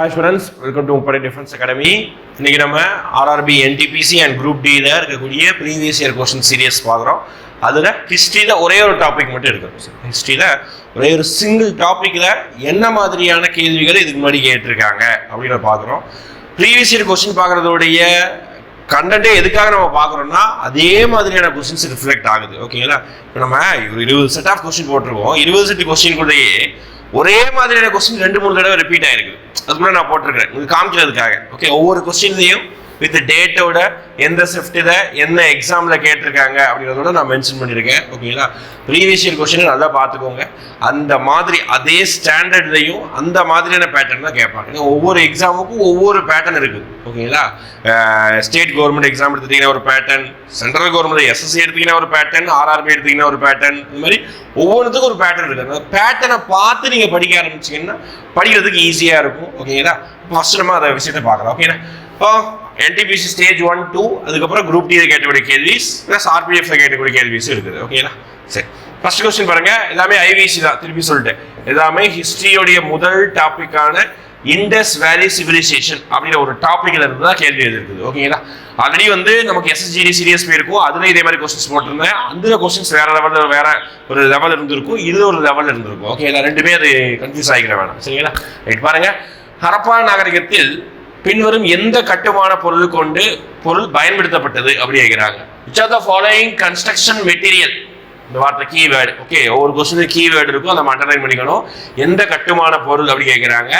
Hi students welcome to முப்படை defence academy இன்னைக்கு நம்ம ஆர்ஆர்பி என்டிபிசி அண்ட் குரூப் டியில் இருக்கக்கூடிய ப்ரீவியஸ் இயர் கொஸ்டின் சீரியஸ் பார்க்குறோம். அதில் ஹிஸ்ட்ரியில் ஒரே ஒரு டாபிக் மட்டும் இருக்கும் ஹிஸ்ட்ரியில் ஒரே ஒரு சிங்கிள் டாப்பிக்கில் என்ன மாதிரியான கேள்விகள் இதுக்கு முன்னாடி கேட்டிருக்காங்க அப்படின்னு பார்க்குறோம். ப்ரீவியஸ் இயர் கொஸ்டின் பார்க்குறதோடைய கண்டென்ட்டே எதுக்காக நம்ம பார்க்குறோம்னா அதே மாதிரியான கொஸ்டின்ஸ் ரிஃப்ளெக்ட் ஆகுது. ஓகேங்களா இப்போ நம்ம ஒரு இருபது செட் ஆஃப் கொஸ்டின் போட்டிருக்கோம். இருபது செட் கொஸ்டின்குள்ளேயே ஒரே மாதிரியான கொஸ்டின் ரெண்டு மூணு தடவை ரிப்பீட் ஆயிருக்கு. அதுக்குள்ளே நான் போட்டிருக்கிறேன். இது காமிக்கிறதுக்காக. ஓகே ஒவ்வொரு கொஸ்டின்லையும் வித் டேட்டோட எந்த ஷிஃப்ட்டில் என்ன எக்ஸாமில் கேட்டிருக்காங்க அப்படிங்கிறதோட நான் மென்ஷன் பண்ணியிருக்கேன். ஓகேங்களா ப்ரீவியஸ் இயர் கொஸ்டின் நல்லா பார்த்துக்கோங்க. அந்த மாதிரி அதே ஸ்டாண்டர்ட்லையும் அந்த மாதிரியான பேட்டர்ன் தான் கேட்பாங்க. ஏன்னா ஒவ்வொரு எக்ஸாமுக்கும் ஒவ்வொரு பேட்டர்ன் இருக்குது. ஓகேங்களா ஸ்டேட் கவர்மெண்ட் எக்ஸாம் எடுத்துட்டீங்கன்னா ஒரு பேட்டர்ன் சென்ட்ரல் கவர்மெண்ட் எஸ்எஸ்சி எடுத்தீங்கன்னா ஒரு பேட்டர்ன் ஆர்ஆர்பி எடுத்தீங்கன்னா ஒரு பேட்டர்ன் இந்த மாதிரி ஒவ்வொன்றுத்துக்கும் ஒரு பேட்டர்ன் இருக்குது. அந்த பேட்டர்னை பார்த்து நீங்கள் படிக்க ஆரம்பிச்சீங்கன்னா படிக்கிறதுக்கு ஈஸியாக இருக்கும். ஓகேங்களா ஃபஸ்ட் நம்ம அதை விஷயத்தை பார்க்கலாம். ஓகேங்களா என்டிபிசி ஸ்டேஜ் ஒன் டூ அதுக்கப்புறம் குரூப் டி கேட்டக்கூடிய கேள்விஸ் ப்ளஸ் ஆர்பிஎஃப்ல கேட்டக்கூடிய கேள்விஸ் இருக்குது. ஓகேங்களா சரி. ஃபர்ஸ்ட் கொஸ்டின் பாருங்க. எல்லாமே ஐவிசி தான். திருப்பி சொல்லிட்டேன். எல்லாமே ஹிஸ்டரியோடைய முதல் டாபிக்கான இண்டஸ் வேலி சிவிலைசேஷன் அப்படிங்கிற ஒரு டாபிக்ல இருந்து தான் கேள்வி இருக்குது ஓகேங்களா ஆல்ரெடி வந்து நமக்கு எஸ்எஸ்ஜிடி சீரியஸ் போயிருக்கும். அதுல இதே மாதிரி கொஸ்டின்ஸ் போட்டிருந்தேன். அந்த கொஸ்டின்ஸ் வேற லெவலில் வேற ஒரு லெவல் இருந்திருக்கும். இது ஒரு லெவல் இருந்திருக்கும். ஓகேங்களா ரெண்டுமே அது கன்ஃபியூஸ் ஆகிக்கிற வேணாம். சரிங்களா? ரைட் பாருங்க. ஹரப்பா நாகரிகத்தில் பின்வரும் எந்த கட்டுமான பொருள் கொண்டு பொருள் பயன்படுத்தப்பட்டது அப்படி கேட்கிறாங்க which are the following construction material இந்த வார்த்தை கீவேர்டு ஓகே ஒவ்வொரு கொஸ்டின் கீவேர்டு இருக்கும் அதை அண்டர்லைன் பண்ணிக்கணும். எந்த கட்டுமான பொருள் அப்படி கேட்குறாங்க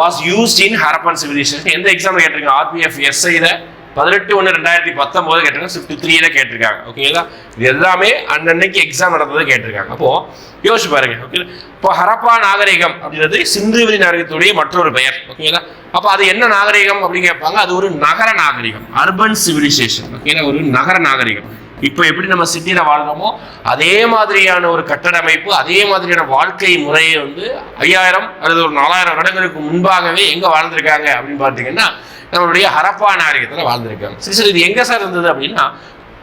was used in Harappan civilisation எந்த எக்ஸாம் கேட்டிருக்கீங்க? ஆர்பிஎஃப் எஸ்ஐல பதினெட்டு ஒன்று ரெண்டாயிரத்தி பத்தொம்போது கேட்டிருக்காங்க ஃபிஃப்டி த்ரீல கேட்டிருக்காங்க ஓகேங்களா இது எல்லாமே அன்னன்னைக்கு எக்ஸாம் நடந்தது கேட்டிருக்காங்க. அப்போது யோசிச்சு பாருங்க ஓகே இப்போ ஹரப்பா நாகரிகம் அப்படின்றது சிந்துவெளி நாகரிகத்துடைய மற்றொரு பெயர் ஓகேங்களா அப்போ அது என்ன நாகரிகம் அப்படின்னு கேட்பாங்க அது ஒரு நகர நாகரிகம் அர்பன் சிவிலைசேஷன் ஓகேங்களா ஒரு நகர நாகரிகம். இப்போ எப்படி நம்ம சிட்டியில் வாழ்கிறோமோ அதே மாதிரியான ஒரு கட்டட அமைப்பு அதே மாதிரியான வாழ்க்கை முறையை வந்து ஐயாயிரம் அல்லது ஒரு நாலாயிரம் வருடங்களுக்கு முன்பாகவே எங்கே வாழ்ந்திருக்காங்க அப்படின்னு பார்த்தீங்கன்னா நம்மளுடைய ஹரப்பா நாகரிகத்தில் வாழ்ந்திருக்காங்க. சரி சார் இது எங்கே சார் இருந்தது அப்படின்னா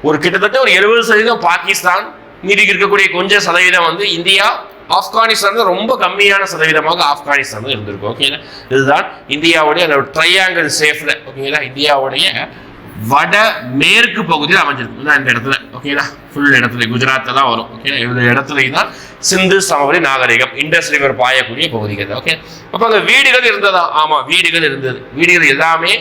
ஒரு கிட்டத்தட்ட ஒரு எழுபது சதவீதம் பாகிஸ்தான் மீதி இருக்கக்கூடிய கொஞ்சம் சதவீதம் வந்து இந்தியா ஆப்கானிஸ்தான் ரொம்ப கம்மியான சதவீதமாக ஆப்கானிஸ்தான் இருந்திருக்கும். ஓகேங்களா? இதுதான் இந்தியாவுடைய அந்த ட்ரையாங்கிள் சேஃப்ல ஓகேங்களா? இந்தியாவுடைய வட மேற்கு பகுதியில் அமைஞ்சிருக்கு. இந்த இடத்துல. ஓகேங்களா ஃபுல் இடத்துல. குஜராத்தில் தான் வரும். ஓகே இந்த இடத்துலையும் தான் சிந்து சமவெளி நாகரிகம். இண்டஸ் ரிவர் பாயக்கூடிய பகுதிகள் ஓகே அப்போ அங்கே வீடுகள் இருந்ததா? ஆமாம் வீடுகள் இருந்தது. வீடுகள் எல்லாமே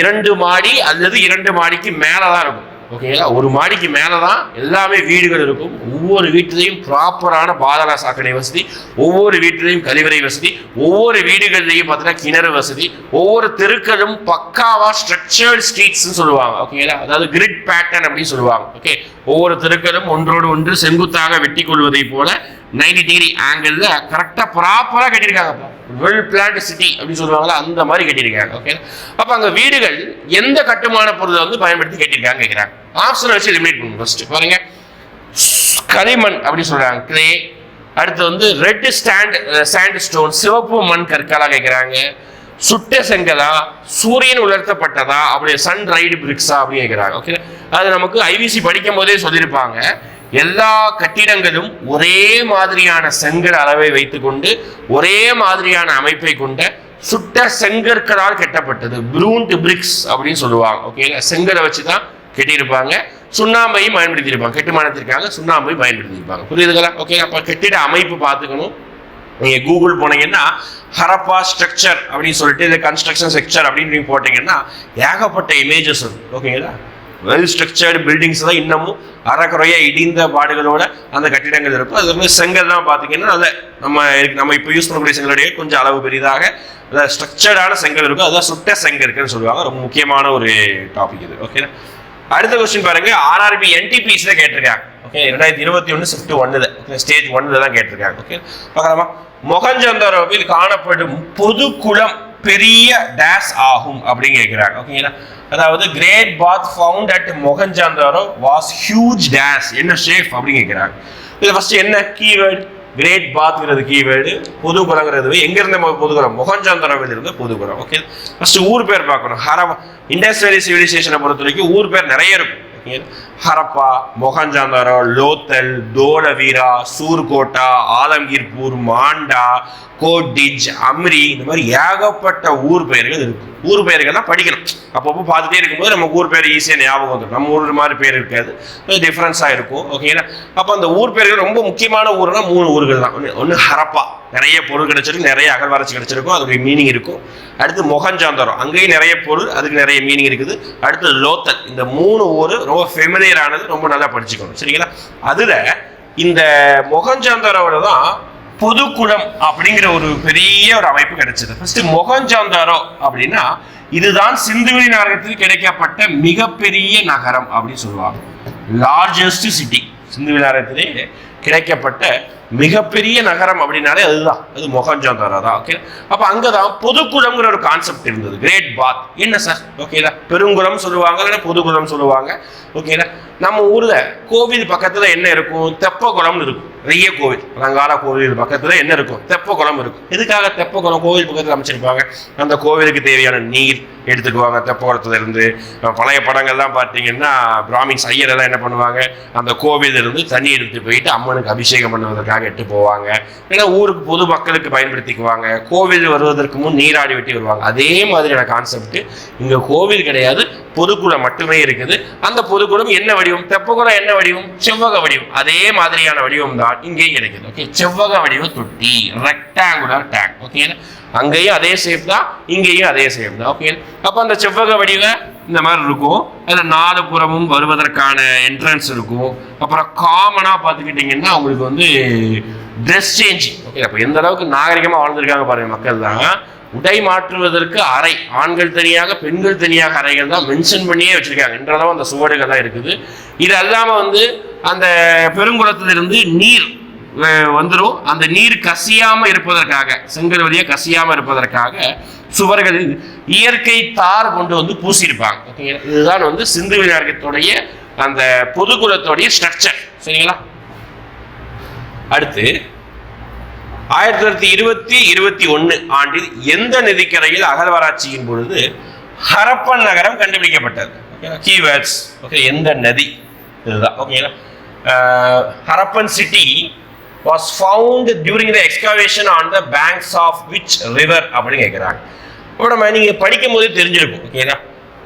இரண்டு மாடி அல்லது இரண்டு மாடிக்கு மேலே தான் இருக்கும். ஓகேங்களா ஒரு மாடிக்கு மேலே தான் எல்லாமே வீடுகள் இருக்கும். ஒவ்வொரு வீட்டிலையும் ப்ராப்பரான பாதாள சாக்கடை வசதி ஒவ்வொரு வீட்டிலையும் கழிவறை வசதி ஒவ்வொரு வீடுகள்லையும் பார்த்தீங்கன்னா கிணறு வசதி ஒவ்வொரு தெருக்களும் பக்காவாக ஸ்ட்ரக்சர்ட் ஸ்ட்ரீட்ஸ்னு சொல்லுவாங்க. ஓகேங்களா அதாவது கிரிட் பேட்டர்ன் அப்படின்னு சொல்லுவாங்க. ஓகே ஒவ்வொரு தெருக்களும் ஒன்றோடு ஒன்று செங்குத்தாக வெட்டி கொள்வதை போல நைன்டி டிகிரி ஆங்கிளில் கரெக்டாக ப்ராப்பராக கட்டியிருக்காங்கப்பா. வெல் பிளான்ட் சிட்டி அப்படின்னு சொல்லுவாங்களா அந்த மாதிரி கட்டியிருக்காங்க ஓகே அப்போ அங்கே வீடுகள் எந்த கட்டுமான பொருளை வந்து பயன்படுத்தி கட்டியிருக்காங்க கேட்குறாங்க ஆப்ஷனை வச்சு லிமிட் பண்ணுங்க ஃபர்ஸ்ட் பாருங்க. களிமண் அப்படின்னு சொல்றாங்க கிளே அடுத்து வந்து ரெட் ஸ்டாண்ட் சாண்ட் ஸ்டோன் சிவப்பு மண் கற்களா கேட்குறாங்க சுட்ட செங்கலா சூரியன் உலர்த்தப்பட்டதா அப்படியே சன் ரைடு பிரிக்ஸா அப்படின்னு கேட்குறாங்க ஓகே அது நமக்கு ஐவிசி படிக்கும் போதே சொல்லியிருப்பாங்க. எல்லா கட்டிடங்களும் ஒரே மாதிரியான செங்கல் அளவை வைத்துக்கொண்டு ஒரே மாதிரியான அமைப்பை கொண்ட சுட்ட செங்கற்களால் கட்டப்பட்டது. ப்ரூண்ட் பிரிக்ஸ் அப்படின்னு சொல்லுவாங்க. ஓகேங்களா செங்கலை வச்சு தான் கட்டியிருப்பாங்க. சுண்ணாம்பையும் பயன்படுத்தியிருப்பாங்க. கட்டுமானத்திற்காக சுண்ணாம்பையும் பயன்படுத்தியிருப்பாங்க. புரியுதுங்களா? ஓகே அப்போ கட்டிட அமைப்பு பார்த்துக்கணும். நீங்கள் கூகுள் போனீங்கன்னா ஹரப்பா ஸ்ட்ரக்சர் அப்படின்னு சொல்லிட்டு இந்த கன்ஸ்ட்ரக்ஷன் ஸ்ட்ரக்சர் அப்படின்னு நீங்கள் போட்டிங்கன்னா ஏகப்பட்ட இமேஜஸ் இருக்கும் ஓகேங்களா வெல் ஸ்ட்ரக்சர்டு பில்டிங்ஸ் தான் இன்னமும் அறக்குறையாக இடிந்த பாடுகளோட அந்த கட்டிடங்கள் இருக்கும். அது வந்து செங்கல்லாம் பார்த்தீங்கன்னா அதை நம்ம நம்ம இப்போ யூஸ் பண்ணக்கூடிய செங்கலுடைய கொஞ்சம் அளவு பெரிதாக அந்த ஸ்ட்ரக்சர்டான செங்கல் இருக்கும். அதுதான் சுட்ட செங்கற்கள்னு சொல்லுவாங்க. ரொம்ப முக்கியமான ஒரு டாபிக் இது. ஓகே அடுத்த கொஸ்டின் பாருங்க. ஆர்ஆர்பி என்டிபிஸ்ல கேட்டிருக்காங்க. ஓகே ரெண்டாயிரத்தி இருபத்தி ஒன்று ஷிஃப்ட் ஒன்னுல ஸ்டேஜ் ஒன்னுல தான் கேட்டிருக்காங்க. ஓகே பார்க்கலாமா? மொகஞ்சந்தரோவில் காணப்படும் பொது குளம் பெரிய டேஸ் ஆகும் அப்படின்னு கேட்குறாங்க ஓகேங்களா அதாவது great bath found at Mohenjodaro was huge days என்ன ஷேப் அப்படின்னு கேட்குறாங்க இது ஃபர்ஸ்ட் என்ன கீவேர்டு கிரேட் பாத்ங்கிறது கீவேர்டு புதுகுலங்கிறது எங்கேருந்து நம்ம மொ- புதுகுலம் மொகஞ்சாந்தரோவில் இருந்து புதுகுலம் ஓகே ஃபர்ஸ்ட் ஊர் பேர் பார்க்கணும். ஹரவ இண்டஸ்ட்ரியல் சிவிலைசேஷனை பொறுத்த வரைக்கும் ஊர் பேர் நிறைய இருக்கும். ஓகே ஹரப்பா மொகஞ்சாந்தாரோ லோத்தல் தோலவீரா சூர்கோட்டா ஆலம்கீர்பூர் மாண்டா கோடிஜ் அம்ரி இந்த மாதிரி ஏகப்பட்ட ஊர் பெயர்கள் இருக்கு. ஊர் பெயர்கள்லாம் படிக்கணும். அப்பப்போ பார்த்துட்டே இருக்கும்போது நமக்கு ஊர் பேர் ஈஸியாக ஞாபகம் வந்துடும் நம்ம ஊர் மாதிரி பேர் இருக்காது. கொஞ்சம் டிஃப்ரென்ஸாக இருக்கும். ஓகேங்களா அப்போ அந்த ஊர் பேர்கள் ரொம்ப முக்கியமான ஊர்னா மூணு ஊர்கள் தான். ஒன்று ஒன்று ஹரப்பா. நிறைய பொருள் கிடைச்சிருக்கு நிறைய அகழ்வாராய்ச்சி கிடைச்சிருக்கும் அதோடைய மீனிங் இருக்கும். அடுத்து மொகஞ்சாந்தரம். அங்கேயும் நிறைய பொருள் அதுக்கு நிறைய மீனிங் இருக்குது. அடுத்து லோத்தல் இந்த மூணு ஊர் ரொம்ப ஃபெமிலியரானது ரொம்ப நல்லா படிச்சுக்கணும். சரிங்களா? அதில் இந்த மொகஞ்சாந்தரோட தான் பொதுக்குளம் அப்படிங்கிற ஒரு பெரிய ஒரு அமைப்பு கிடைச்சது. ஃபர்ஸ்ட் மொகஞ்சாந்தாரோ அப்படின்னா இதுதான் சிந்துவெளி நகரத்தில் கிடைக்கப்பட்ட மிகப்பெரிய நகரம் அப்படின்னு சொல்லுவாங்க. லார்ஜஸ்ட் சிட்டி சிந்துவெளி நகரத்திலே கிடைக்கப்பட்ட மிகப்பெரிய நகரம் அப்படின்னாலே அதுதான். அது மொகஞ்சாந்தாரா தான் ஓகே அப்போ அங்கே தான் பொதுக்குளம்ங்கிற ஒரு கான்செப்ட் இருந்தது. கிரேட் பாத் என்ன சார் ஓகேடா பெருங்குளம் சொல்லுவாங்க இல்லைன்னா பொதுக்குளம் சொல்லுவாங்க ஓகேடா நம்ம ஊரில் கோவில் பக்கத்தில் என்ன இருக்கும்? தெப்ப குளம்னு இருக்கும். நிறைய கோவில். ரங்கால கோவில் பக்கத்தில் என்ன இருக்கும்? தெப்ப குளம் இருக்கும். எதுக்காக தெப்ப குளம் கோவில் பக்கத்தில் அமைச்சிருப்பாங்க? அந்த கோவிலுக்கு தேவையான நீர் எடுத்துக்குவாங்க தெப்ப குளத்துலேருந்து பழைய படங்கள்லாம் பார்த்தீங்கன்னா பிராமின்ஸ் ஐயர் எல்லாம் என்ன பண்ணுவாங்க? அந்த கோவிலிருந்து தண்ணி எடுத்து போயிட்டு அம்மனுக்கு அபிஷேகம் பண்ணுவதற்காக எட்டு போவாங்க. ஏன்னா ஊருக்கு பொது மக்களுக்கு பயன்படுத்திக்குவாங்க. கோவில் வருவதற்கு முன் நீராடி வெட்டி வருவாங்க. அதே மாதிரியான கான்செப்ட் இங்க கோவில் கிடையாது. பொதுக்குளம் மட்டுமே இருக்குது. அந்த பொதுக்குளம் என்ன வடிவம்? தெப்பகுளம் என்ன வடிவம்? செவ்வக வடிவம். அதே மாதிரியான வடிவம் தான் இங்கேயும் கிடைக்குது. ஓகே செவ்வக வடிவ தொட்டி. ரெக்டாங்குலர் டேங்க் ஓகே அங்கேயும் அதே சேஃப் தான் இங்கேயும் அதே சேஃப் தான். ஓகே அப்போ அந்த செவ்வக வடிவ இந்த மாதிரி இருக்கும் அதில் நாலு புறமும் வருவதற்கான என்ட்ரன்ஸ் இருக்கும். அப்புறம் காமனாக பார்த்துக்கிட்டிங்கன்னா அவங்களுக்கு வந்து ட்ரெஸ் சேஞ்சிங் ஓகே அப்போ எந்த அளவுக்கு நாகரிகமாக வாழ்ந்துருக்காங்க பாருங்கள் மக்கள் தான். உடை மாற்றுவதற்கு அறை. ஆண்கள் தனியாக பெண்கள் தனியாக அறைகள் தான் மென்ஷன் பண்ணியே வச்சுருக்காங்க. என்றளவு அந்த சுவடுகள் தான் இருக்குது. இது அல்லாமல் வந்து அந்த பெருங்குளத்திலிருந்து நீர் வந்துடும் அந்த நீர் கசியாமல் இருப்பதற்காக செங்கல் வழியாக கசியாமல் இருப்பதற்காக சுவர்களில் இயற்கை தார் கொண்டு வந்து பூசியிருப்பாங்க. ஓகேங்களா இதுதான் வந்து சிந்து விநாயகத்துடைய அந்த பொதுக்குலத்துடைய ஸ்ட்ரக்சர் சரிங்களா? அடுத்து ஆயிரத்தி தொள்ளாயிரத்தி இருபத்தி இருபத்தி ஒன்று ஆண்டில் எந்த நதிக்கரையில் அகழ்வாராய்ச்சியின் பொழுது ஹரப்பன் நகரம் கண்டுபிடிக்கப்பட்டது? கீவேர்ட்ஸ் ஓகே எந்த நதி? இதுதான். ஓகேங்களா Harappan city was found during the excavation on the banks of which river அப்படின்னு கேட்குறாங்க இப்போ நம்ம நீங்கள் படிக்கும் போதே தெரிஞ்சிருக்கும் ஓகேங்களா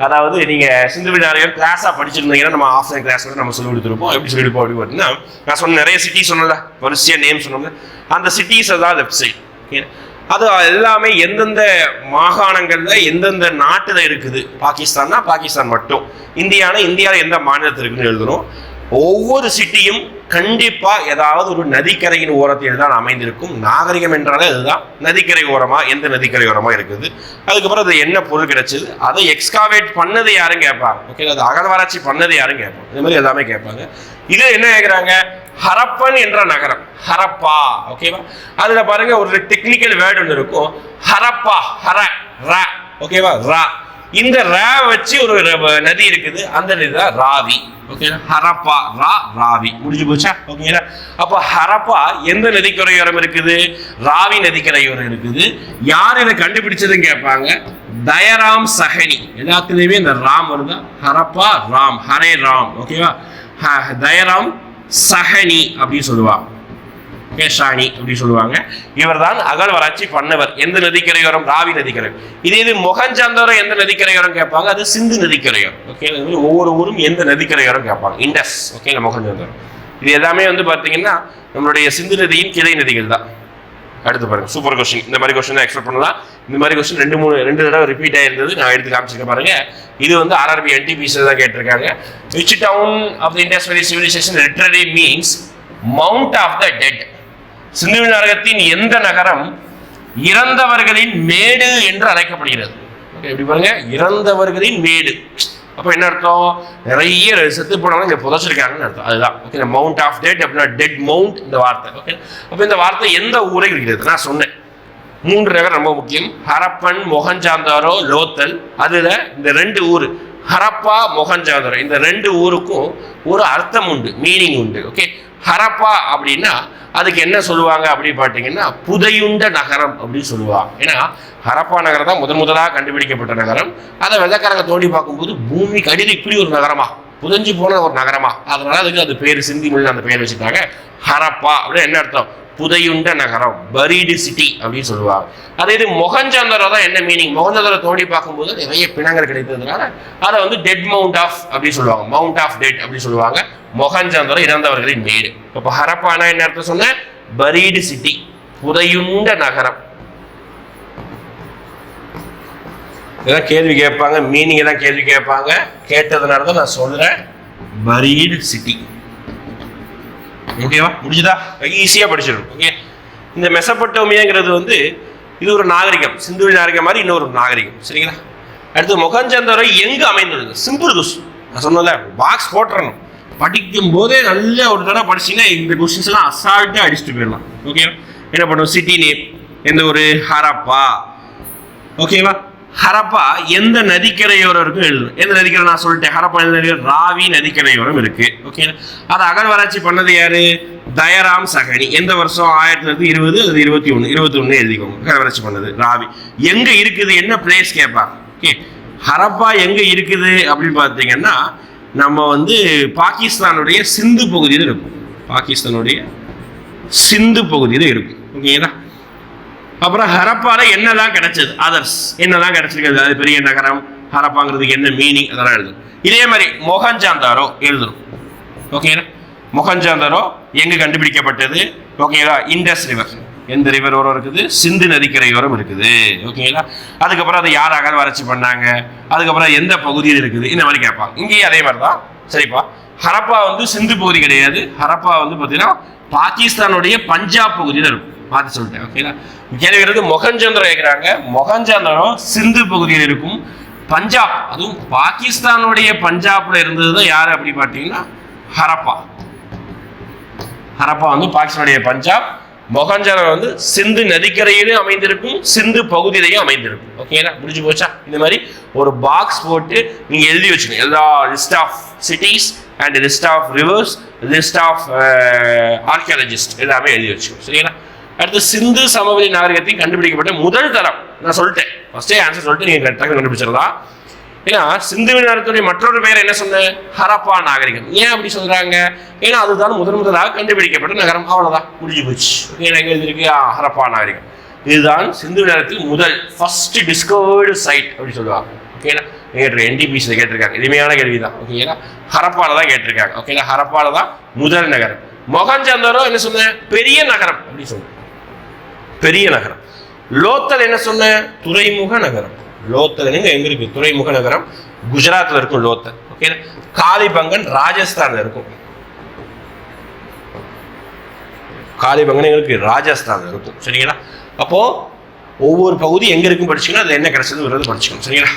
அதாவது நீங்கள் சிந்து விநாயகர் கிளாஸாக படிச்சிருந்தீங்கன்னா நம்ம ஆஃப்லைன் வந்து நம்ம சொல்லி கொடுத்துருப்போம். எப்படி சொல்லி கொடுப்போம் அப்படின்னு பார்த்தீங்கன்னா நான் சொன்ன நிறைய சிட்டி சொன்னல வரிசையாக நேம் சொன்னோம்ல அந்த சிட்டிஸ் தான் லெஃப்ட் சைடு ஓகே அது எல்லாமே எந்தெந்த மாகாணங்களில் எந்தெந்த நாட்டில் இருக்குது? பாகிஸ்தான்னா பாகிஸ்தான் மட்டும். இந்தியானா இந்தியாவில் எந்த மாநிலத்தில் இருக்குன்னு எழுதணும் ஒவ்வொரு சிட்டியும் கண்டிப்பாக ஏதாவது ஒரு நதிக்கரையின் ஓரத்தில் தான் அமைந்திருக்கும். நாகரிகம் என்றாலே அதுதான். நதிக்கரை ஓரமாக எந்த நதிக்கரை ஓரமாக இருக்குது? அதுக்கப்புறம் அது என்ன பொருள் கிடைச்சது? அதை எக்ஸ்காவேட் பண்ணது யாரும் கேட்பாங்க. ஓகே அது அகழ்வாராய்ச்சி பண்ணது யாரும் கேட்பாங்க. இது மாதிரி எல்லாமே கேட்பாங்க. இது என்ன கேட்குறாங்க? ஹரப்பன் என்ற நகரம். ஹரப்பா. ஓகேவா அதில் பாருங்க ஒரு டெக்னிக்கல் வேர்டு ஒன்று இருக்கும். ஹரப்பா. ஹர ர. ஓகேவா ரா. இந்த ரா வச்சு ஒரு நதி இருக்குது. அந்த நதி தான் ராவி. ஓகே ஹரப்பா ரா ராவி. முடிஞ்சு போச்சா? ஓகேங்களா அப்போ ஹரப்பா எந்த நதிக்கரையோரம் இருக்குது? ராவி நதிக்கரையோரம் இருக்குது. யார் இதை கண்டுபிடிச்சதுன்னு கேட்பாங்க? தயராம் சஹனி. எல்லாத்துலேயுமே இந்த ராம் வருதா? ஹரப்பா ராம். ஹரே ராம். ஓகேவா ஹ- தயராம் சஹனி அப்படின்னு சொல்லுவா. கேஷாணி அப்படி சொல்லுவாங்க. இவர்தான் அகழ்வாராய்ச்சி பண்ணவர். எந்த நதிக்கரையோரம்? ராவி நதிக்கரையோரம். இதே இது மொகஞ்சாந்தோரம் எந்த நதிக்கரையோரம் கேட்பாங்க? அது சிந்து நதிக்கரையோரம். ஓகே ஒவ்வொரு ஊரும் எந்த நதிக்கரையோரம் கேட்பாங்க? இண்டஸ். ஓகே மொகஞ்சாந்தோரம் இது எல்லாமே வந்து பார்த்தீங்கன்னா நம்மளுடைய சிந்து நதியின் கிளை நதிகள் தான். அடுத்து பாருங்க. சூப்பர் கொஸ்டின் இந்த மாதிரி கொஸ்டின் எக்ஸ்பெக்ட் பண்ணலாம். இந்த மாதிரி கொஸ்டின் ரெண்டு மூணு ரெண்டு தடவை ரிப்பீட் ஆயிருந்தது. நான் எடுத்து காமிச்சிருக்கேன் பாருங்க. இது வந்து ஆர்ஆர்பி என்டிபிசி தான் கேட்டிருக்காங்க. Which town of the Indus civilisation literally means mound of the dead சிந்துவி நகரத்தின் எந்த நகரம் இறந்தவர்களின் மேடு என்று அழைக்கப்படுகிறது. எப்படி பாருங்க. இறந்தவர்களின் மேடு. அப்போ என்ன அர்த்தம்? நிறைய செத்து போனவங்க இங்க புதைச்சிருக்காங்கன்னு அர்த்தம். அதுதான். ஓகே மவுண்ட் ஆஃப் டெட் அப்படின்னா டெட் மவுண்ட் இந்த வார்த்தை. ஓகே அப்போ இந்த வார்த்தை எந்த ஊரை குறிக்கிறது? நான் சொன்னேன். மூன்று நகர் ரொம்ப முக்கியம். ஹரப்பன் மொகஞ்சாந்தாரோ லோத்தல். அதுல இந்த ரெண்டு ஊர். ஹரப்பா மொகஞ்சாந்தாரோ. இந்த ரெண்டு ஊருக்கும் ஒரு அர்த்தம் உண்டு மீனிங் உண்டு. ஓகே ஹரப்பா அப்படின்னா அதுக்கு என்ன சொல்லுவாங்க அப்படின்னு பார்த்தீங்கன்னா புதையுண்ட நகரம் அப்படின்னு சொல்லுவாங்க. ஏன்னா ஹரப்பா நகரம் தான் முதன் முதலாக கண்டுபிடிக்கப்பட்ட நகரம். அதை வெள்ளக்காரங்க தோண்டி பார்க்கும்போது பூமிக்கு அடியில் இப்படி ஒரு நகரமா புதஞ்சு போன ஒரு நகரமா. அதனால அதுக்கு அது பேர் சிந்தி மொழியில் அந்த பேர் வச்சுட்டாங்க ஹரப்பா அப்படின்னு என்ன அர்த்தம்? புதையுண்ட நகரம் பரீடு சிட்டி அப்படின்னு சொல்லுவாங்க. அதே இது மொகஞ்சந்தரோ தான் என்ன மீனிங் மொகஞ்சந்தரோ தோண்டி பார்க்கும்போது நிறைய பிணங்கள் கிடைத்ததுனால அதை வந்து டெட் மவுண்ட் ஆஃப் அப்படின்னு சொல்லுவாங்க. மவுண்ட் ஆஃப் டெட் அப்படின்னு சொல்லுவாங்க. மொகஞ்சந்தரோ இறந்தவர்களின் மேடு இப்போ ஹரப்பானா என்ன அர்த்தம் சொன்ன? பரீடு சிட்டி புதையுண்ட நகரம். இதெல்லாம் கேள்வி கேட்பாங்க. மீனிங் எல்லாம் கேள்வி கேட்பாங்க. கேட்டதுனால தான் நான் சொல்றேன். பரீடு சிட்டி ஓகேவா? முடிஞ்சுதா? ஈஸியாக படிச்சிடும் ஓகே இந்த மெசப்பட்டோமியாங்கிறது வந்து இது ஒரு நாகரிகம். சிந்துவெளி நாகரிகம் மாதிரி இன்னொரு நாகரிகம். சரிங்களா? அடுத்து முகஞ்சந்தரை எங்கே அமைந்துள்ளது? சிம்பிள் கொஸ்டின் நான் சொன்னல பாக்ஸ் போட்டுறணும். படிக்கும் போதே நல்ல ஒரு தடவை படிச்சீங்கன்னா இந்த கொஸ்டின்ஸ் எல்லாம் அசால்ட்டாக அடிச்சுட்டு போயிடலாம். ஓகேவா என்ன பண்ணுவோம் சிட்டி நேம் எந்த ஒரு ஹரப்பா. ஓகேவா ஹரப்பா எந்த நதிக்கரையோரம் இருக்கும் எழுதணும் எந்த நதிக்கரை நான் சொல்லிட்டேன். ஹரப்பா எந்த நதிக்கரை? ராவி நதிக்கரையோரம் இருக்கு. ஓகே அது அகழ்வாராய்ச்சி பண்ணது யாரு? தயராம் சகனி. எந்த வருஷம்? ஆயிரத்தி தொள்ளாயிரத்தி இருபது அது இருபத்தி ஒன்று இருபத்தி ஒன்று எழுதிக்கோங்க. அகழ்வாராய்ச்சி பண்ணது ராவி. எங்க இருக்குது? என்ன பிளேஸ் கேட்பாங்க ஓகே ஹரப்பா எங்க இருக்குது அப்படின்னு பார்த்தீங்கன்னா நம்ம வந்து பாகிஸ்தானுடைய சிந்து பகுதியில் இருக்கும். பாகிஸ்தானுடைய சிந்து பகுதியில் இருக்கும். ஓகேங்களா அப்புறம் ஹரப்பால என்னெல்லாம் கிடைச்சது? அதர்ஸ் என்னெல்லாம் கிடைச்சிருக்கிறது? அது பெரிய நகரம். ஹரப்பாங்கிறதுக்கு என்ன மீனிங் அதெல்லாம் எழுதணும். இதே மாதிரி மொஹஞ்சாந்தாரோ எழுதணும். ஓகேங்களா மொஹஞ்சாந்தாரோ எங்க கண்டுபிடிக்கப்பட்டது? ஓகேங்களா இண்டஸ் ரிவர் எந்த ரிவர் ஓரம் இருக்குது? சிந்து நதிக்கரையோரம் இருக்குது. ஓகேங்களா அதுக்கப்புறம் அதை யார் வறட்சி பண்ணாங்க? அதுக்கப்புறம் எந்த பகுதியில் இருக்குது? இந்த மாதிரி கேட்பாங்க இங்கேயும் அதே மாதிரி தான். சரிப்பா. ஹரப்பா வந்து சிந்து பகுதி கிடையாது. ஹரப்பா வந்து பார்த்தீங்கன்னா பாகிஸ்தானுடைய பஞ்சாப் பகுதியில் இருக்கும். மாற்றி சொல்லிட்டேன் ஓகேங்களா கேள்விங்கிறது மொகஞ்சந்திரம் கேட்குறாங்க மொகஞ்சந்திரம் சிந்து பகுதியில் இருக்கும் பஞ்சாப் அதுவும் பாகிஸ்தானுடைய பஞ்சாப்ல இருந்தது தான் யார் அப்படி பார்த்தீங்கன்னா ஹரப்பா. ஹரப்பா வந்து பாகிஸ்தானுடைய பஞ்சாப் மொகஞ்சரம் வந்து சிந்து நதிக்கரையிலும் அமைந்திருக்கும் சிந்து பகுதியிலையும் அமைந்திருக்கும். ஓகேங்களா முடிஞ்சு போச்சா? இந்த மாதிரி ஒரு பாக்ஸ் போட்டு நீங்க எழுதி வச்சுக்கணும். எல்லா list of cities and list of rivers list of archaeologist எல்லாமே எழுதி வச்சுக்கணும். சரிங்களா? அடுத்து சிந்து சமவெளி நாகரிகத்தையும் கண்டுபிடிக்கப்பட்ட முதல் தரம் நான் சொல்லிட்டேன். ஃபர்ஸ்டே ஆன்சர் சொல்லிட்டு நீங்க கரெக்டாக கண்டுபிடிச்சிடலாம். ஏன்னா சிந்து நாகரிகத்துடைய மற்றொரு பெயர் என்ன சொன்னேன் ஹரப்பா நாகரிகம். ஏன் அப்படி சொல்றாங்க? ஏன்னா அதுதான் முதன் முதலாக கண்டுபிடிக்கப்பட்ட நகரம். அவ்வளவுதான். முடிஞ்சு போச்சு. எனக்கு எங்க எழுதிருக்கு ஹரப்பா நாகரிகம். இதுதான் சிந்து நேரத்தில் முதல் ஃபர்ஸ்ட் டிஸ்கவர்டு சைட் அப்படின்னு சொல்லுவாங்க. ஓகேங்களா கேட்டிருக்க என்டிபிசியில் கேட்டிருக்காங்க. எளிமையான கேள்வி தான் ஓகேங்களா ஹரப்பால தான் கேட்டிருக்காங்க. ஓகேங்களா ஹரப்பால தான் முதல் நகரம். மொகஞ்சந்தரோ என்ன சொன்னேன் பெரிய நகரம் அப்படின்னு சொன்னேன் பெரிய நகரம். லோத்தல் என்ன சொன்ன? துறைமுக நகரம். லோத்தல் எங்க இருக்கு? துறைமுக நகரம். குஜராத்ல இருக்கும் லோத்தல். ஓகே காளிபங்கன் ராஜஸ்தான்ல இருக்கும். காளிபங்கன் எங்களுக்கு ராஜஸ்தான்ல இருக்கும். சரிங்களா? அப்போ ஒவ்வொரு பகுதி எங்க இருக்கும் படிச்சீங்கன்னா அதுல என்ன கிடைச்சது? படிச்சுக்கணும். சரிங்களா?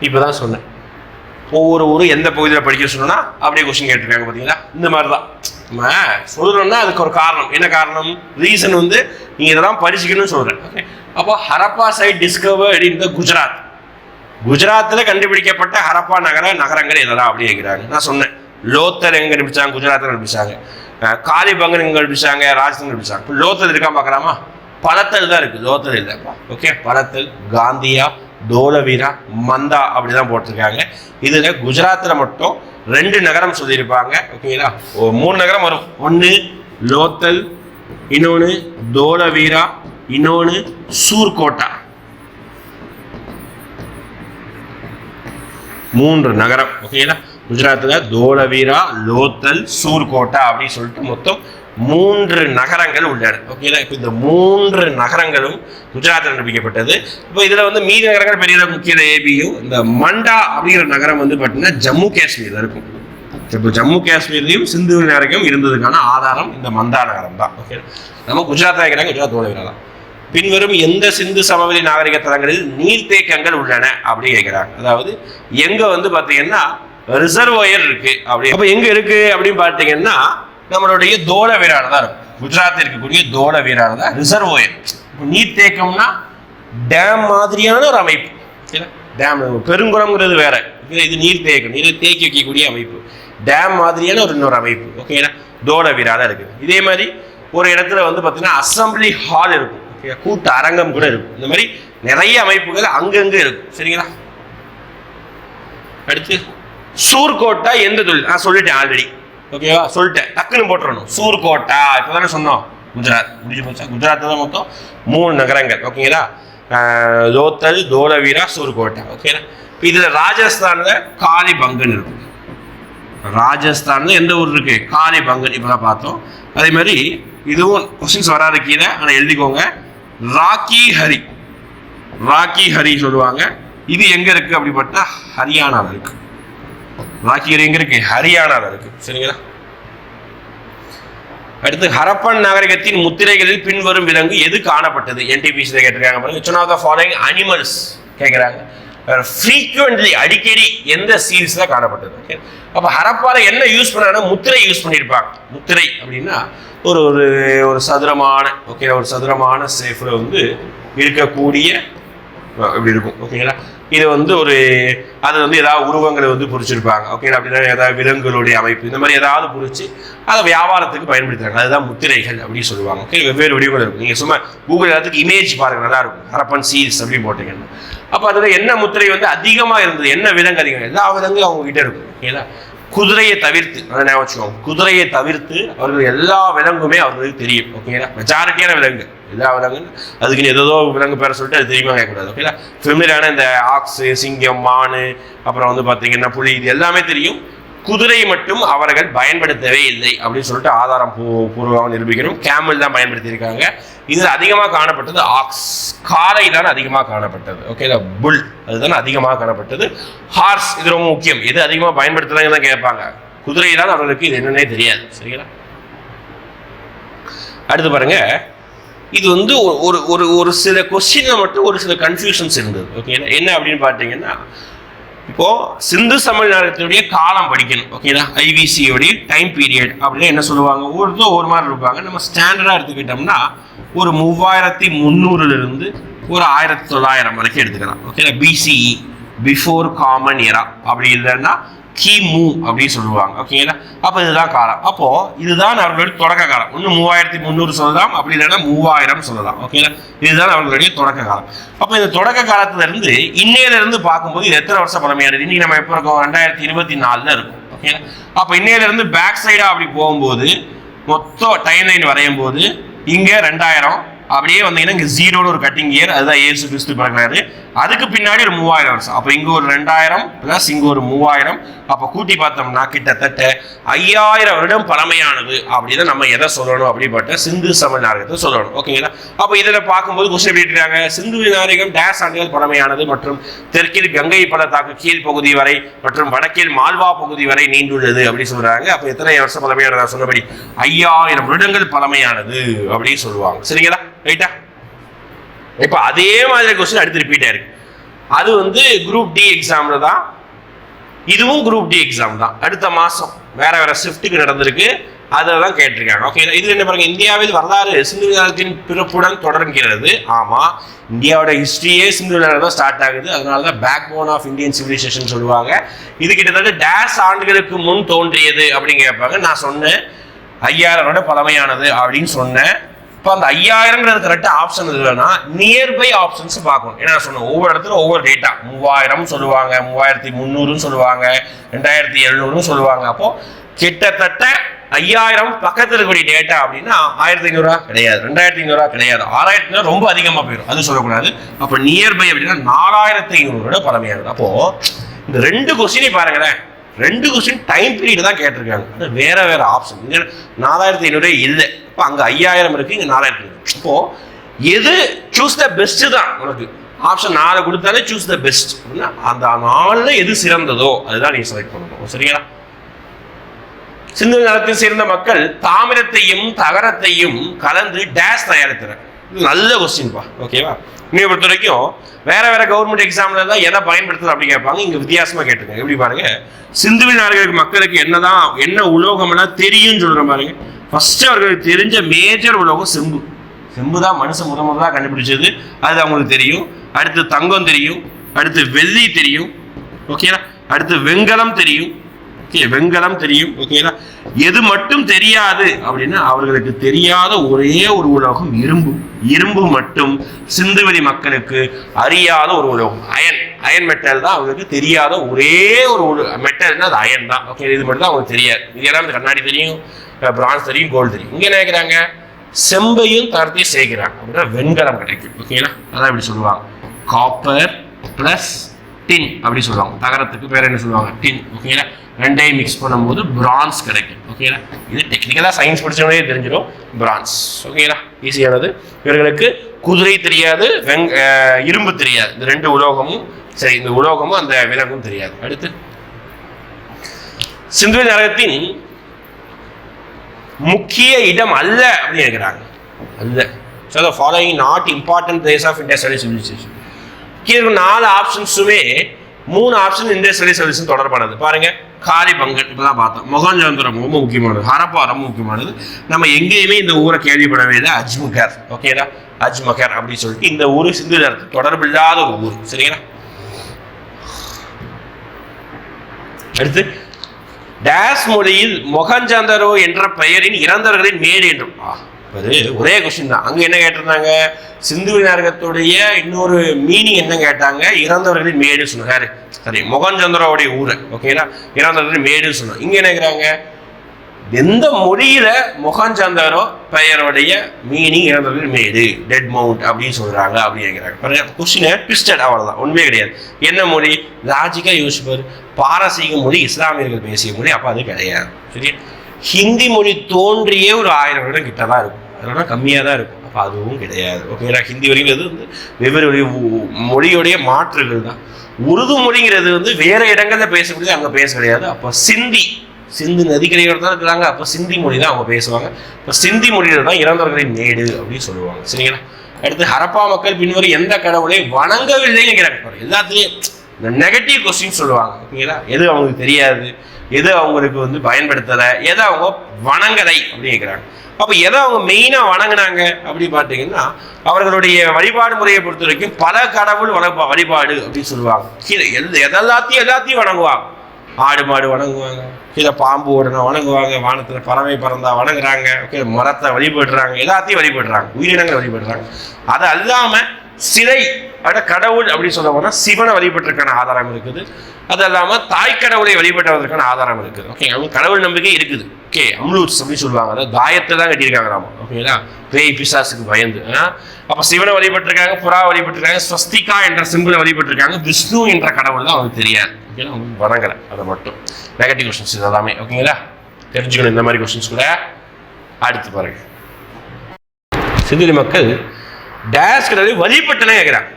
இப்பதான் சொன்னேன். ஒவ்வொரு ஊரும் எந்த பகுதியில் படிக்க சொன்னா அப்படியே கொஸ்டின் கேட்டிருக்காங்க பார்த்தீங்களா இந்த மாதிரி தான் நம்ம சொல்றோம்னா அதுக்கு ஒரு காரணம். என்ன காரணம்? ரீசன் வந்து நீங்க இதெல்லாம் படிச்சுக்கணும்னு சொல்றேன். ஓகே அப்போ ஹரப்பா சைட் டிஸ்கவர்ட் இந்த குஜராத். குஜராத்தில் கண்டுபிடிக்கப்பட்ட ஹரப்பா நகர நகரங்கள் இதெல்லாம் அப்படி நான் சொன்னேன். லோத்தர் எங்க கண்டுபிடிச்சாங்க? குஜராத்தில் கண்டுபிடிச்சாங்க. காலிபங்கன் எங்க கண்டுபிடிச்சாங்க? ராஜஸ்தான் கண்டுபிடிச்சாங்க. இப்போ லோத்தல் இருக்கா பார்க்கலாமா? பலத்தல் தான் இருக்கு. லோத்தல் இல்லைப்பா ஓகே பலத்தல் காந்தியா தோலவீரா மந்தா அப்படிதான் போட்டிருக்காங்க. இதில் குஜராத்தில் மட்டும் ரெண்டு நகரம் சொல்லியிருப்பாங்க ஓகேங்களா? ஓ, மூணு நகரம் வரும். ஒன்று லோத்தல் இன்னொன்று தோலவீரா இன்னொன்று சூர்கோட்டா. மூன்று நகரம் ஓகேங்களா? குஜராத்தில் தோலவீரா லோத்தல் சூர்கோட்டா அப்படின்னு சொல்லிட்டு மொத்தம் மூன்று நகரங்கள் உள்ளன. ஓகேங்களா இப்போ இந்த மூன்று நகரங்களும் குஜராத்தில் நிரூபிக்கப்பட்டது. இப்போ இதில் வந்து மீதி நகரங்கள் பெரிய முக்கிய ஏபியு இந்த மண்டா அப்படிங்கிற நகரம் வந்து பார்த்தீங்கன்னா ஜம்மு காஷ்மீரில் இருக்கும். இப்போ ஜம்மு காஷ்மீர்லையும் சிந்து நகரையும் இருந்ததுக்கான ஆதாரம் இந்த மந்தா நகரம் தான். ஓகே நம்ம குஜராத்தில் இருக்கிறாங்க குஜராத் தோலவீரா தான். பின்வரும் எந்த சிந்து சமவெளி நாகரிக தலங்களில் நீர்த்தேக்கங்கள் உள்ளன அப்படி கேட்குறாங்க. அதாவது எங்கே வந்து பார்த்தீங்கன்னா ரிசர்வோயர் இருக்குது அப்படி அப்போ எங்கே இருக்குது அப்படின்னு பார்த்தீங்கன்னா நம்மளுடைய தோல வீரான தான் இருக்கும். குஜராத்தில் இருக்கக்கூடிய தோல வீரான தான் ரிசர்வோயர் நீர்த்தேக்கம்னா டேம் மாதிரியான ஒரு அமைப்பு. டேம் பெருங்குளம்ங்கிறது வேற. இது நீர் நீர்த்தேக்கம் நீரை தேக்கி வைக்கக்கூடிய அமைப்பு. டேம் மாதிரியான ஒரு இன்னொரு அமைப்பு. ஓகேங்களா தோல வீராக இருக்குது. இதே மாதிரி ஒரு இடத்துல வந்து பார்த்தீங்கன்னா அசம்பிளி ஹால் இருக்கும். ஓகே அரங்கம் கூட இருக்கும். இந்த மாதிரி நிறைய அமைப்புகள் அங்கங்கே இருக்கும். சரிங்களா? அடுத்து சூர்கோட்டா எந்த தொழில்? நான் சொல்லிட்டேன் ஆல்ரெடி ஓகேவா சொல்லிட்டேன். டக்குன்னு போட்டுறணும். சூர்கோட்டா இப்போ தானே சொன்னோம். குஜராத். முடிஞ்சு போச்சா? குஜராத்தில் தான் மொத்தம் மூணு நகரங்கள். ஓகேங்களா லோத்தல் தோலவீரா சூர்கோட்டா. ஓகேங்களா இப்போ இதில் ராஜஸ்தானில் காலிபங்கன் இருக்கும் ராஜஸ்தானில் எந்த ஊர் இருக்கு? காலிபங்கன் இப்போ தான் பார்த்தோம். அதே மாதிரி இதுவும் கொஸ்டின்ஸ் வராது கீழே ஆனால் எழுதிக்கோங்க. ராக்கி ஹரி. ராக்கி ஹரி சொல்லுவாங்க. இது எங்கே இருக்குது அப்படிப்பட்ட ஹரியானாவில் இருக்குது வாக்கியர் எங்க இருக்கு? ஹரியானால இருக்கு. சரிங்களா? அடுத்து ஹரப்பன் நாகரிகத்தின் முத்திரைகளில் பின்வரும் விலங்கு எது காணப்பட்டது? என்டிபிசி கேட்டிருக்காங்க பாருங்க. சொன்ன ஆஃப் த ஃபாலோயிங் அனிமல்ஸ் கேட்குறாங்க ஃப்ரீக்வெண்ட்லி அடிக்கடி எந்த சீரீஸ்ல காணப்பட்டது? ஓகே அப்போ ஹரப்பால என்ன யூஸ் பண்ணாங்கன்னா முத்திரை யூஸ் பண்ணியிருப்பாங்க முத்திரை அப்படின்னா ஒரு ஒரு ஒரு சதுரமான ஓகே ஒரு சதுரமான சேஃபில் வந்து இருக்கக்கூடிய இப்படி இருக்கும். ஓகேங்களா இது வந்து ஒரு அது வந்து ஏதாவது உருவங்களை வந்து பொறிச்சிருப்பாங்க ஓகேங்களா அப்படின்னா ஏதாவது விலங்குகளுடைய அமைப்பு இந்த மாதிரி ஏதாவது பிடிச்சி அதை வியாபாரத்துக்கு பயன்படுத்துறாங்க. அதுதான் முத்திரைகள் அப்படின்னு சொல்லுவாங்க. ஓகே வெவ்வேறு வடிவங்கள் இருக்கும். நீங்கள் சும்மா கூகுள் எல்லாத்துக்கு இமேஜ் பாருங்க நல்லா இருக்கும். ஹரப்பன் சீஸ் அப்படின்னு போட்டீங்கன்னா அப்போ அதில் என்ன முத்திரை வந்து அதிகமாக இருந்தது? என்ன விலங்கு அதிகம்? எல்லா விலங்கும் அவங்க கிட்ட இருக்கும் ஓகேங்களா குதிரையை தவிர்த்து அதை ஞாபகம் வச்சுக்கோங்க குதிரையை தவிர்த்து அவர்கள் எல்லா விலங்குமே அவர்களுக்கு தெரியும் ஓகேங்களா மெஜாரிட்டியான விலங்கு. எல்லா விலங்கு அதுக்குன்னு ஏதோ விலங்கு பேரை சொல்லிட்டு அது தெரியுமா கேட்கக்கூடாது ஓகேங்களா ஃபெமிலியான இந்த ஆக்ஸு சிங்கம் மானு அப்புறம் வந்து பார்த்தீங்கன்னா புலி இது எல்லாமே தெரியும். குதிரை மட்டும் அவர்கள் பயன்படுத்தவே இல்லை அப்படின்னு சொல்லிட்டு ஆதாரம் பூ பூர்வமாக நிரூபிக்கணும். கேமல் தான் பயன்படுத்தியிருக்காங்க. இதில் அதிகமாக காணப்பட்டது. ஆக்ஸ் காலை தான் அதிகமாக காணப்பட்டது. ஓகே புல் அதுதான் அதிகமாக காணப்பட்டது. ஹார்ஸ் இது ரொம்ப முக்கியம். எது அதிகமாக பயன்படுத்துறாங்க தான் கேட்பாங்க. குதிரை தான் அவர்களுக்கு இது என்னன்னே தெரியாது. சரிங்களா? அடுத்து பாருங்க. இது வந்து ஒரு- ஒரு ஒரு ஒரு சில கொஸ்டினில் மட்டும் ஒரு சில கன்ஃபியூஷன்ஸ் இருந்தது. ஓகே என்ன அப்படின்னு பார்த்தீங்கன்னா இப்போ சிந்து சமநாதத்தினுடைய காலம் படிக்கணும் ஓகேங்களா ஐபிசியோடைய டைம் பீரியட் அப்படின்னு என்ன சொல்லுவாங்க? ஒவ்வொருத்தரும் ஒரு மாதிரி இருப்பாங்க. நம்ம ஸ்டாண்டர்டாக எடுத்துக்கிட்டோம்னா ஒரு மூவாயிரத்தி முந்நூறுலேருந்து ஒரு ஆயிரத்தி தொள்ளாயிரம் வரைக்கும் எடுத்துக்கலாம் ஓகேங்களா பிசிஇ பிஃபோர் காமன் எரா அப்படி இல்லைன்னா கிமு அப்படின்னு சொல்லுவாங்க. ஓகேங்களா அப்போ இதுதான் காலம். அப்போ இதுதான் அவர்களுடைய தொடக்க காலம். ஒன்று மூவாயிரத்தி முந்நூறு சொல்லலாம் அப்படி இல்லைன்னா மூவாயிரம் சொல்லலாம். ஓகேங்களா இதுதான் அவர்களுடைய தொடக்க காலம். அப்போ இந்த தொடக்க காலத்திலிருந்து இன்னையிலிருந்து பார்க்கும்போது இது எத்தனை வருஷம் பழமையானது? இன்னைக்கு நம்ம எப்போ இருக்கோம்? ரெண்டாயிரத்தி இருபத்தி நாலுல இருக்கும் ஓகேங்களா அப்போ இன்னையிலிருந்து பேக் சைடாக அப்படி போகும்போது மொத்தம் டைம் லைன் வரையும் போது இங்கே ரெண்டாயிரம் அப்படியே வந்தீங்கன்னா இங்கே ஜீரோன்னு ஒரு கட்டிங் இயர் அதுதான் ஏசு கிறிஸ்து பிறகுறாரு அதுக்கு பின்னாடி ஒரு மூவாயிரம் வருஷம். அப்போ இங்க ஒரு ரெண்டாயிரம் ப்ளஸ் இங்கே ஒரு மூவாயிரம். அப்போ கூட்டி பார்த்தோம்னா கிட்டத்தட்ட ஐயாயிரம் வருடம் பழமையானது. அப்படின்னு நம்ம எதை சொல்லணும் அப்படிப்பட்ட சிந்து சம நாகரிகத்தை சொல்லணும். ஓகேங்களா அப்போ இதில் பார்க்கும்போது கொஸ்டின் எப்படி சிந்து நாகரிகம் டேஸ் ஆண்டுகள் பழமையானது மற்றும் தெற்கில் கங்கை பள்ளத்தாக்கு கீழ் பகுதி வரை மற்றும் வடக்கில் மால்வா பகுதி வரை நீண்டுள்ளது அப்படின்னு சொல்கிறாங்க அப்போ எத்தனை வருஷம் பழமையானதா சொன்னபடி? ஐயாயிரம் வருடங்கள் பழமையானது அப்படின்னு சொல்லுவாங்க. சரிங்களா? ரைட்டா இப்போ அதே மாதிரி கொஸ்டின் அடுத்து ரிப்பீட் ஆயிருக்கு. அது வந்து குரூப் டி எக்ஸாம்ல தான் இதுவும் குரூப் டி எக்ஸாம் தான். அடுத்த மாதம் வேற வேற ஷிஃப்ட்டுக்கு நடந்திருக்கு. அதில் தான் கேட்டிருக்காங்க. ஓகே இது என்ன பாருங்க இந்தியாவில் வரலாறு சிந்து காலத்தின் பிறப்புடன் தொடர்கிறது. ஆமா இந்தியாவோட ஹிஸ்டரியே சிந்து காலம் தான் ஸ்டார்ட் ஆகுது. அதனால தான் backbone of Indian civilisation சொல்லுவாங்க. இது கிட்டத்தட்ட டேஸ் ஆண்டுகளுக்கு முன் தோன்றியது அப்படின்னு கேட்பாங்க. நான் சொன்னேன் ஐயாயிரம் பழமையானது அப்படின்னு சொன்னேன். இப்போ அந்த ஐயாயிரங்கிறது கரெக்டாக ஆப்ஷன் இல்லைன்னா நியர்பை ஆப்ஷன்ஸ் பார்க்கணும். ஏன்னா சொன்னோம் ஒவ்வொரு இடத்துல ஒவ்வொரு டேட்டா மூவாயிரம் சொல்லுவாங்க மூவாயிரத்தி முந்நூறுன்னு சொல்லுவாங்க ரெண்டாயிரத்தி எழுநூறுன்னு சொல்லுவாங்க. அப்போ கிட்டத்தட்ட ஐயாயிரம் பக்கத்தில் இருக்கக்கூடிய டேட்டா அப்படின்னா ஆயிரத்தி ஐநூறுரூவா கிடையாது ரெண்டாயிரத்தி ஐநூறுரூவா கிடையாது. ஆறாயிரத்தி ஐநூறு ரொம்ப அதிகமாக போயிடும் அது சொல்லக்கூடாது. அப்போ நியர்பை அப்படின்னா நாலாயிரத்தி ஐநூறு பழமையானது. அப்போது இந்த ரெண்டு கொஸ்டினே பாருங்களேன். ரெண்டு கொஸ்டின் டைம் பீரியட் தான் கேட்டிருக்காங்க. அது வேற வேற ஆப்ஷன் இங்கே நாலாயிரத்தி ஐநூறு இல்லை. இப்போ அங்கே ஐயாயிரம் இருக்கு இங்கே நாலாயிரத்தி ஐநூறு இப்போ எது சூஸ் த பெஸ்ட்டு தான் உனக்கு? ஆப்ஷன் நாலு கொடுத்தாலே சூஸ் த பெஸ்ட் அந்த நாளில் எது சிறந்ததோ அதுதான் நீ செலக்ட் பண்ணணும். சரிங்களா சிந்து நலத்தை சேர்ந்த மக்கள் தாமிரத்தையும் தகரத்தையும் கலந்து டேஷ் தயாரித்தனர். நல்ல கொஸ்டின்ப்பா ஓகேவா இன்னைய பொறுத்த வரைக்கும் வேற வேற கவர்மெண்ட் எக்ஸாம்ல தான் எதை பயன்படுத்துது அப்படி கேட்பாங்க. இங்க வித்தியாசமா கேட்டுருங்க எப்படி பாருங்க? சிந்துவி நாடுகளுக்கு மக்களுக்கு என்னதான் என்ன உலோகம்லாம் தெரியும்னு சொல்ற பாருங்க. ஃபர்ஸ்ட் அவர்களுக்கு தெரிஞ்ச மேஜர் உலோகம் செம்பு. செம்பு தான் மனுஷன் முத முதலாக கண்டுபிடிச்சது. அது அவங்களுக்கு தெரியும். அடுத்து தங்கம் தெரியும். அடுத்து வெள்ளி தெரியும். ஓகேனா அடுத்து வெங்கலம் தெரியும். ஓகே வெண்கலம் தெரியும் ஓகேங்களா? எது மட்டும் தெரியாது அப்படின்னா அவர்களுக்கு தெரியாத ஒரே ஒரு உலோகம் இரும்பு. இரும்பு மட்டும் சிந்துவெளி மக்களுக்கு அறியாத ஒரு உலோகம். அயன். அயன் மெட்டல் தான் அவங்களுக்கு தெரியாத ஒரே ஒரு மெட்டல்னா அது அயன் தான். ஓகே இது மட்டும் தான் அவங்களுக்கு தெரியாது. இது எல்லாம் இந்த கண்ணாடி தெரியும் பிரான்ஸ் தெரியும் கோல்டு தெரியும். இங்கே நினைக்கிறாங்க செம்பையும் தரத்தையும் சேர்க்கிறாங்க அப்படின்னா வெண்கலம் கிடைக்கும். ஓகேங்களா? அதான் இப்படி சொல்லுவாங்க. காப்பர் ப்ளஸ் டின் அப்படி சொல்லுவாங்க. தகரத்துக்கு பேர் என்ன சொல்லுவாங்க? டின் ஓகேங்களா? ரெண்டையும் மிக்ஸ் பண்ணும்போது பிரான்ஸ் கிடைக்கும். ஓகேங்களா இது டெக்னிக்கலாக சயின்ஸ் படித்தவங்களே தெரிஞ்சிடும் பிரான்ஸ் ஓகேங்களா ஈஸியானது இவர்களுக்கு குதிரை தெரியாது வெங் இரும்பு தெரியாது. இந்த ரெண்டு உலோகமும் சரி இந்த உலோகமும் அந்த விலங்கும் தெரியாது. அடுத்து சிந்து நரகத்தின் முக்கிய இடம் அல்ல அப்படின்னு இருக்கிறாங்க அல்ல. So the following not important place of India study civilisation கீழே நாலு ஆப்ஷன்ஸுமே மூணு ஆப்ஷன் இந்திய சர்வீஸ் சிவிலைசேஷன் தொடர்பானது. பாருங்க காலி பங்கன் இப்பதான் பார்த்தோம். மொகஞ்சந்திரம் ரொம்ப முக்கியமானது. ஹரப்பா ரொம்ப முக்கியமானது. நம்ம எங்கேயுமே இந்த ஊரை கேள்விப்படவே இல்லை. அஜ்முகர் ஓகேடா அஜ்மகர் அப்படின்னு சொல்லிட்டு இந்த ஊர் சிந்து தொடர்பு இல்லாத ஒரு ஊர். சரிங்களா? அடுத்து டேஸ் மொழியில் மொகஞ்சந்தரோ என்ற பெயரின் இறந்தவர்களின் மேடு என்றும். அது ஒரே கொஸ்டின் தான். அங்கே என்ன கேட்டிருந்தாங்க? சிந்து நாடகத்துடைய இன்னொரு மீனிங் என்ன கேட்டாங்க? இறந்தவர்களின் மேடு சொன்னாரு சரி மொகஞ்சந்திரோடைய ஊரை ஓகேங்களா இறந்தவர்களின் மேடு சொன்னோம் இங்கே என்ன கேட்குறாங்க எந்த மொழியில மொகஞ்சந்தரோ பெயருடைய மீனிங் இறந்தவர்கள் மேடு டெட் மவுண்ட் அப்படின்னு சொல்றாங்க அப்படிங்கிறாங்க கொஸ்டின் ட்விஸ்டட் அவ்வளோதான் உண்மையே கிடையாது. என்ன மொழி? லாஜிக்கா யோசிப்பார் பாரசீக மொழி இஸ்லாமியர்கள் பேசிய மொழி அப்போ அது கிடையாது. சரி ஹிந்தி மொழி தோன்றியே ஒரு ஆயிரம் வருடம் கிட்ட தான் இருக்கும். அதனால கம்மியாக தான் இருக்கும். அப்போ அதுவும் கிடையாது. ஓகேங்களா ஹிந்தி வரைங்கிறது வந்து வெவ்வேறு மொழியுடைய மாற்றுகள் தான். உருது மொழிங்கிறது வந்து வேற இடங்கள்ல பேசக்கூடியது அங்கே பேச கிடையாது. அப்போ சிந்தி சிந்து நதிக்கரையோடு தான் இருக்கிறாங்க. அப்போ சிந்தி மொழி தான் அவங்க பேசுவாங்க. இப்போ சிந்தி மொழியில தான் இறந்தவர்களின் மேடு அப்படின்னு சொல்லுவாங்க. சரிங்களா? அடுத்து ஹரப்பா மக்கள் பின்வரும் எந்த கடவுளை வணங்கவில்லைன்னு பாருங்க. எல்லாத்துலேயும் இந்த நெகட்டிவ் கொஸ்டின் சொல்லுவாங்க. ஓகேங்களா எது அவங்களுக்கு தெரியாது. எது அவங்களுக்கு வந்து பயன்படுத்தலை எதை அவங்க வணங்கலை அப்படின்னு கேட்குறாங்க அப்போ எதை அவங்க மெயினாக வணங்குனாங்க அப்படி பார்த்தீங்கன்னா அவர்களுடைய வழிபாடு முறையை பொறுத்த வரைக்கும் பல கடவுள் வளர்ப்பா வழிபாடு அப்படின்னு சொல்லுவாங்க. கீழே எது எதெல்லாத்தையும் எல்லாத்தையும் வணங்குவாங்க. ஆடு மாடு வணங்குவாங்க கீழே பாம்பு ஓடனா வணங்குவாங்க வானத்தில் பறவை பறந்தா வணங்குறாங்க கீழே மரத்தை வழிபடுறாங்க எல்லாத்தையும் வழிபடுறாங்க உயிரினங்களை வழிபடுறாங்க. அது அல்லாமல் சிலை. அட கடவுள் அப்படின்னு சொல்ல போனால் சிவனை வழிபட்டிருக்கான ஆதாரம் இருக்குது. அது இல்லாமல் தாய் கடவுளை வழிபட்டதற்கான ஆதாரம் இருக்குது. ஓகே அவங்க கடவுள் நம்பிக்கை இருக்குது. ஓகே அம்லூட்ஸ் அப்படின்னு சொல்லுவாங்க. அதாவது தாயத்தை தான் கட்டியிருக்காங்க நாம. ஓகேங்களா பேய் பிசாசுக்கு பயந்து. அப்போ சிவனை வழிபட்டிருக்காங்க புறா வழிபட்டிருக்காங்க ஸ்வஸ்திகா என்ற சிம்பிளை வழிபட்டிருக்காங்க விஷ்ணு என்ற கடவுள் தான் அவங்களுக்கு தெரியாது. ஓகேங்களா அவங்க வணங்கலை. அதை மட்டும். நெகட்டிவ் கொஸ்டின்ஸ் இது எல்லாமே ஓகேங்களா தெரிஞ்சுக்கணும் இந்த மாதிரி கொஸ்டின்ஸ் கூட. அடுத்து பாருங்க. சிந்திரி மக்கள் டேஸ் கடவுளை வழிபட்டனே கேட்குறாங்க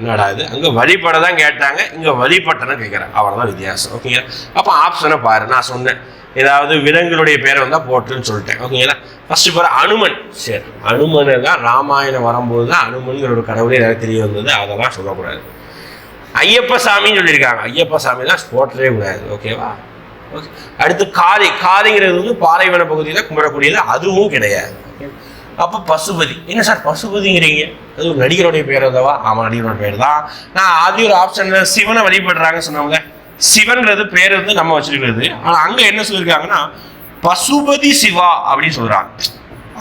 என்னடா இது? அங்கே வழிபட தான் கேட்டாங்க இங்கே வழிபட்டனை கேட்குறாங்க அவ்வளோதான் வித்தியாசம் ஓகேங்களா? அப்போ ஆப்ஷனை பாரு நான் சொன்னேன். ஏதாவது விலங்குகளுடைய பேரை வந்தால் போட்டுன்னு சொல்லிட்டேன் ஓகேங்களா? ஃபஸ்ட்டு பாரு அனுமன். சரி அனுமனை தான் ராமாயணம் வரும்போது தான் அனுமன்கிற ஒரு கடவுளே எனக்கு தெரிய வந்தது அதெல்லாம் சொல்லக்கூடாது. ஐயப்ப சாமின்னு சொல்லியிருக்காங்க. ஐயப்ப சாமி தான் போட்டவே கூடாது ஓகேவா? ஓகே. அடுத்து காரி காரிங்கிறது வந்து பாலைவன பகுதியில் கும்பிடக்கூடியது அதுவும் கிடையாது. அப்போ பசுபதி. என்ன சார் பசுபதிங்கிறீங்க? அது ஒரு நடிகருடைய பேர் அதுவா ஆமாம் நடிகரோட பேர் தான். நான் ஆதி ஒரு ஆப்ஷனில் சிவனை வழிபடுறாங்க சொன்னாங்க. சிவன்றது பேர் வந்து நம்ம வச்சிருக்கிறது. ஆனால் அங்கே என்ன சொல்லியிருக்காங்கன்னா பசுபதி சிவா அப்படின்னு சொல்கிறாங்க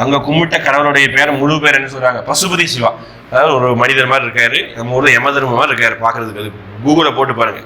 அங்கே கும்பிட்ட கடவுளுடைய பேர் முழு பேர் என்ன சொல்கிறாங்க பசுபதி சிவா. அதாவது ஒரு மனிதர் மாதிரி இருக்காரு. நம்ம ஊரில் யமதர்ம மாதிரி இருக்காரு. பார்க்கறதுக்கு. அது கூகுளில் போட்டு பாருங்க.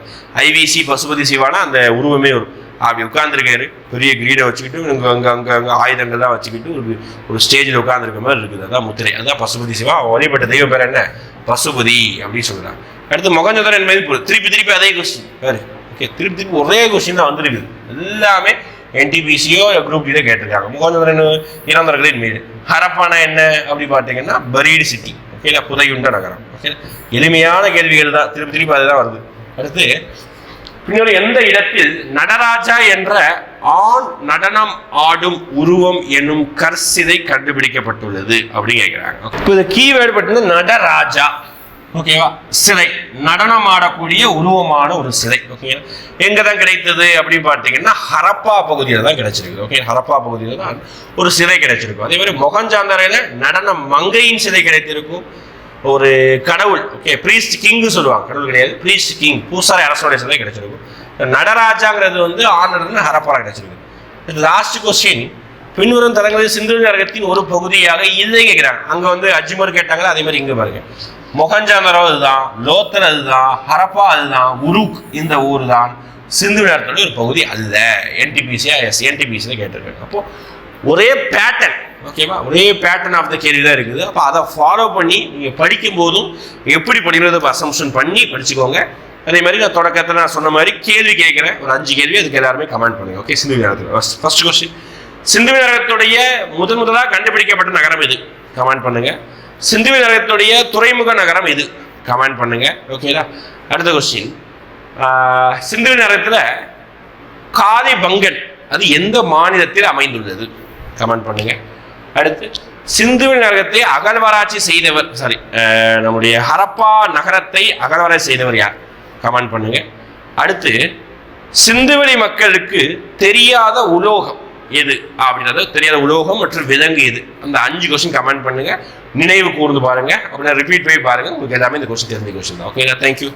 ஐவிசி பசுபதி சிவானா? அந்த உருவமே வரும். அப்படி உட்காந்துருக்காரு பெரிய கிரீடை வச்சுக்கிட்டு அங்கே அங்கே அங்கே அங்கே ஆயுதங்கள்லாம் வச்சுக்கிட்டு ஒரு ஒரு ஸ்டேஜில் உட்காந்துருக்க மாதிரி இருக்குது. அதான் முத்திரை. அதான் பசுபதி சிவா. வழிபட்ட தெய்வ பேர் என்ன? பசுபதி அப்படின்னு சொல்கிறாங்க அடுத்து மொகஞ்சதரன் என்பது பொருள். திருப்பி திருப்பி அதே கொஸ்டின் பாரு. ஓகே திருப்பி திருப்பி ஒரே கொஸ்டின் தான் வந்துருக்குது. எல்லாமே என்டிபிசியோ குரூப் டியோ கேட்டிருக்காங்க. முகஞ்சதரன் இறந்தவர்களின் மீது. ஹரப்பானா என்ன அப்படி பார்த்தீங்கன்னா பரீடு சிட்டி ஓகேங்களா புதையுண்ட நகரம். ஓகே எளிமையான கேள்விகள் தான். திருப்பி திருப்பி அதுதான் வருது. அடுத்து இன்னொரு எந்த இடத்தில் நடராஜா என்ற ஆண் நடனம் ஆடும் உருவம் என்னும் கற்சிதை கண்டுபிடிக்கப்பட்டுள்ளது அப்படின்னு கேட்கிறாங்க இப்போ இந்த கீவேர்டு பட்டினது நடராஜா ஓகேவா சிலை. நடனம் ஆடக்கூடிய உருவமான ஒரு சிலை ஓகேங்களா எங்க தான் கிடைத்தது அப்படின்னு பார்த்தீங்கன்னா ஹரப்பா பகுதியில் தான் கிடைச்சிருக்கு ஓகே ஹரப்பா பகுதியில் தான் ஒரு சிலை கிடைச்சிருக்கும். அதே மாதிரி மொகஞ்சாந்தரையில் நடன மங்கையின் சிலை கிடைத்திருக்கும். ஒரு கடவுள் ஓகே ப்ரீஸ்ட் கிங்னு சொல்லுவாங்க. கடவுள் கிடையாது ப்ரீஸ்ட் கிங் பூசாரி அரசோடைய சந்தை கிடைச்சிருக்கும். நடராஜாங்கிறது வந்து ஆனடர்னு ஹரப்பாரா கிடைச்சிருக்கு. லாஸ்ட் கொஸ்டின் பின்வரும் தலங்களில் சிந்து நகரத்தின் ஒரு பகுதியாக இதை கேட்குறாங்க. அங்கே வந்து அஜ்மர் கேட்டாங்களா அதே மாதிரி இங்கே பாருங்க. மொகஞ்சாந்தரோ அதுதான் லோத்தர் அதுதான் ஹரப்பா அதுதான் உருக் இந்த ஊர் தான் சிந்து நகரத்தோட ஒரு பகுதி அல்ல. என்டிபிசியா எஸ் என்டிபிசியில் கேட்டிருக்காங்க. அப்போது ஒரே பேட்டர்ன் ஓகேவா ஒரே பேட்டர்ன் ஆஃப் த கேள்வி தான் இருக்குது. அப்போ அதை ஃபாலோ பண்ணி நீங்கள் படிக்கும் போதும் எப்படி படிக்கிறது அசம்ஷன் பண்ணி படிச்சுக்கோங்க. அதே மாதிரி நான் தொடக்கத்தில் நான் சொன்ன மாதிரி கேள்வி கேட்குறேன். ஒரு அஞ்சு கேள்வி அதுக்கு எல்லாருமே கமெண்ட் பண்ணுங்க. ஓகே சிந்து நகரத்தில் ஃபர்ஸ்ட் கொஸ்டின் சிந்து நகரத்துடைய முதன் முதலாக கண்டுபிடிக்கப்பட்ட நகரம் எது? கமெண்ட் பண்ணுங்க. சிந்து நகரத்துடைய துறைமுக நகரம் எது? கமெண்ட் பண்ணுங்க. ஓகேடா அடுத்த கொஸ்டின் சிந்து நகரத்தில் காதி பங்கன் அது எந்த மாநிலத்தில் அமைந்துள்ளது? கமெண்ட் பண்ணுங்க. அடுத்து சிந்துவில் நகரத்தை அகழ்வாராய்ச்சி செய்தவர் சாரி நம்முடைய ஹரப்பா நகரத்தை அகழ்வாராய்ச்சி செய்தவர் யார்? கமெண்ட் பண்ணுங்க. அடுத்து சிந்துவெளி மக்களுக்கு தெரியாத உலோகம் எது? அப்படின்றது தெரியாத உலோகம் மற்றும் விலங்கு எது? அந்த அஞ்சு கொஸ்டின் கமெண்ட் பண்ணுங்க. நினைவு கூர்ந்து பாருங்க. அப்படின்னா ரிப்பீட் போய் பாருங்க. உங்களுக்கு எல்லாமே இந்த கொஸ்டின் தெரிஞ்ச கொஸ்டின் தான். Okay thank you